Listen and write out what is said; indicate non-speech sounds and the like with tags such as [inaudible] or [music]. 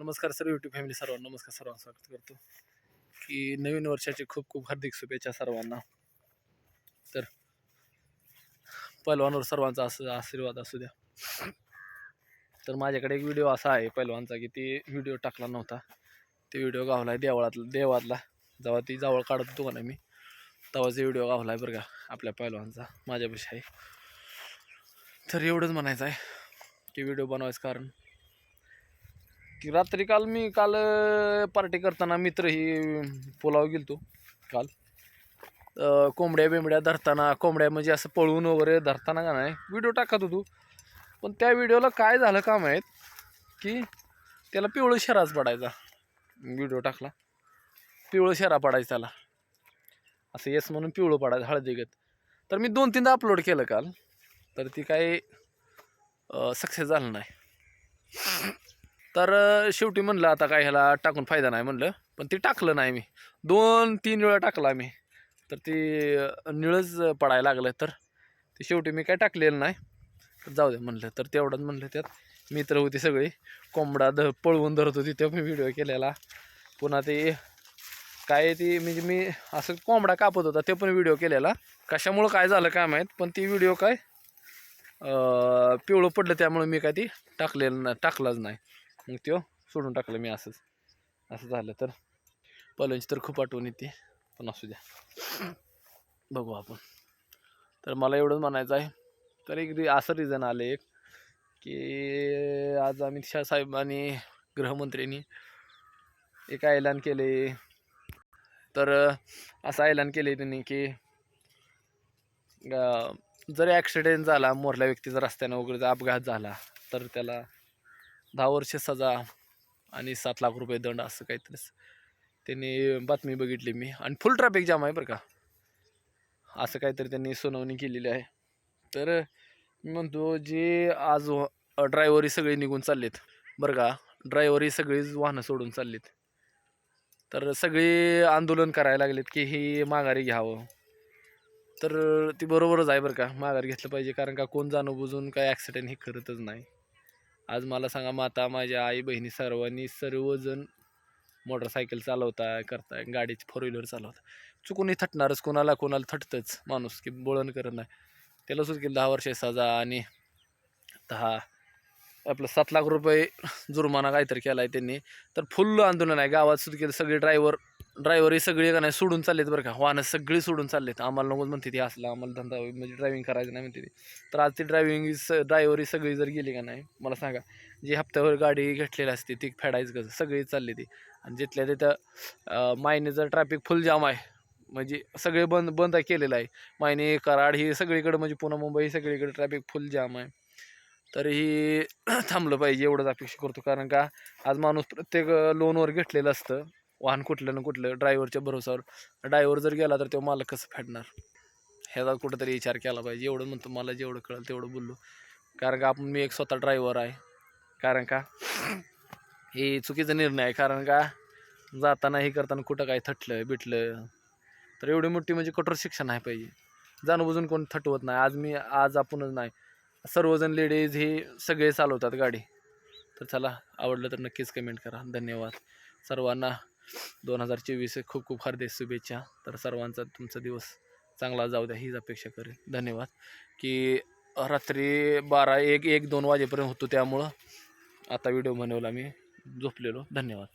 नमस्कार सर्व YouTube family सर्वांना नमस्कार. सर्वांना स्वागत करतो. की नवीन वर्षाचे खूप खूप हार्दिक शुभेच्छा सर्वांना. तर पैलवानवर सर्वांचा असं आशीर्वाद असू द्या. तर माझ्याकडे एक व्हिडिओ असा आहे पैलवानचा की ती व्हिडिओ टाकला नव्हता. ते व्हिडिओ गावला आहे देवळातला. देवातला जेव्हा ती जावळ काढत होतो का नाही मी तेव्हाचा व्हिडिओ गावला आहे बरं का आपल्या पैलवानचा माझ्यापेक्षा आहे. तर एवढंच म्हणायचं आहे की व्हिडिओ बनवायचं कारण की रात्री काल मी काल पार्टी करताना मित्र ही पुलाव गेलतो काल. कोंबड्या बिंबड्या धरताना कोंबड्या म्हणजे असं पळून वगैरे धरताना का नाही व्हिडिओ टाकत होतो. पण त्या व्हिडिओला काय झालं का माहीत की त्याला पिवळं शराच पडायचा. व्हिडिओ टाकला. पिवळं शरा पडायचा त्याला. असं येस म्हणून पिवळं पडायचं हळदीगत तर मी दोन तीनदा अपलोड केलं काल. तर ती काही सक्सेस झालं नाही. तर शेवटी म्हणलं आता काय ह्याला टाकून फायदा नाही म्हणलं पण ते टाकलं नाही मी. दोन तीन वेळा टाकला मी. तर ती निळच पडायला लागलं तर ते शेवटी मी काय टाकलेलं नाही. तर जाऊ दे म्हणलं तर तेवढंच म्हणलं त्यात. मित्र होती सगळी. कोंबडा ध पळवून धरत होती ते मी व्हिडिओ केलेला. पुन्हा ते काय ती म्हणजे मी असं कोंबडा कापत होता ते पण व्हिडिओ केलेला. कशामुळं काय झालं काय माहीत पण ती व्हिडिओ काय पिवळं पडलं त्यामुळे मी काय ती टाकलेलं नाही टाकलाच नाही. मग त्यो सोडून टाकलं मी असंच. असं झालं तर पलंची तर खूप आठवण येते. पण असू द्या. बघू आपण. तर मला एवढंच म्हणायचं आहे. तर एक रि असं रिझन आलं एक की आज अमित शहा साहेबांनी गृहमंत्र्यांनी एक ऐलान केले. तर असं ऐलान केले त्यांनी की जर ॲक्सिडेंट झाला मोरल्या व्यक्तीचा रस्त्यानं वगैरे जर अपघात झाला तर त्याला दहा वर्ष सजा आणि सात लाख रुपये दंड असं काहीतरीच त्यांनी बातमी बघितली मी. आणि फुल ट्रॅफिक जाम आहे बरं का. असं काहीतरी त्यांनी सुनावणी केलेली आहे. तर मी म्हणतो जे आज ड्रायव्हरही सगळे निघून चाललेत बरं का. ड्रायव्हरही सगळीच वाहनं सोडून चाललीत. तर सगळे आंदोलन करायला लागलेत की ही माघारी घ्यावं. तर ती बरोबरच आहे बरं का. माघारी घेतलं पाहिजे. कारण का कोण जाणं बुजून काय ॲक्सिडेंट हे करतच नाही. आज मला सांगा माता माझ्या आई बहिणी सर्वांनी सर्वजण मोटरसायकल चालवताय करताय गाडीची फोर व्हीलर चालवताय. चुकूनही थटणारच कोणाला कोणाला थटतंच माणूस की बोळण करत नाही. त्याला सुद्धा दहा वर्ष सजा आणि दहा आपलं सात लाख रुपये जुर्माना काहीतरी केला आहे त्यांनी. तर फुल्ल आंदोलन आहे. गावात सुद्धा सगळे ड्रायव्हर ड्रायव्हरही सगळी का नाही सोडून चाललेत बरं का. वाहनं सगळी सोडून चाललेत. आम्हाला नकोच म्हणते ती असलं आम्हाला धंदा म्हणजे ड्रायव्हिंग करायचं नाही म्हणते ती. तर आज ती ड्रायव्हिंग ड्रायव्हरही सगळी जर गेली का नाही मला सांगा. जी हप्त्यावर गाडी घेतलेली असते ती फेडायचं कसं? सगळी चालली ती. आणि जिथल्या तिथं मायनेचं ट्रॅफिक फुल जाम आहे म्हणजे सगळे बंद बंद केलेलं आहे. मायने कराड ही सगळीकडे म्हणजे पुणे मुंबई सगळीकडे ट्रॅफिक फुल जाम आहे. तरीही [clears throat] थांबलं पाहिजे एवढंच अपेक्षा करतो. कारण का आज माणूस प्रत्येक लोनवर घेतलेलं असतं. वाहन कुठलं ना कुठलं ड्रायव्हरच्या भरोसावर. ड्रायव्हर जर गेला तर तो मालक कसं फेडणार? ह्याचा कुठंतरी विचार केला पाहिजे. एवढं म्हणतो मला जेवढं कळलं तेवढं बोललो. कारण का आपण मी एक स्वतः ड्रायव्हर आहे. कारण का? हे चुकीचा निर्णय आहे. कारण का? जाताना हे करताना कुठं काय थटलं बिटलं? तर एवढी मोठी म्हणजे कठोर शिक्षा नाही पाहिजे. जाणून कोण थटवत नाही. आज मी आज आपणच नाही. सर्वजण लेडीज हे सगळे चालवतात गाडी. तर चला आवडलं तर नक्कीच कमेंट करा. धन्यवाद. सर्वांना दोन हजार चोवीस खूप खूप हार्दिक शुभेच्छा. तर सर्वांचा तुमचा दिवस चांगला जाऊ द्या हीच अपेक्षा करेन. धन्यवाद. की रात्री बारा एक एक दोन वाजेपर्यंत होतो त्यामुळं आता व्हिडिओ बनवला मी. झोपलेलो. धन्यवाद.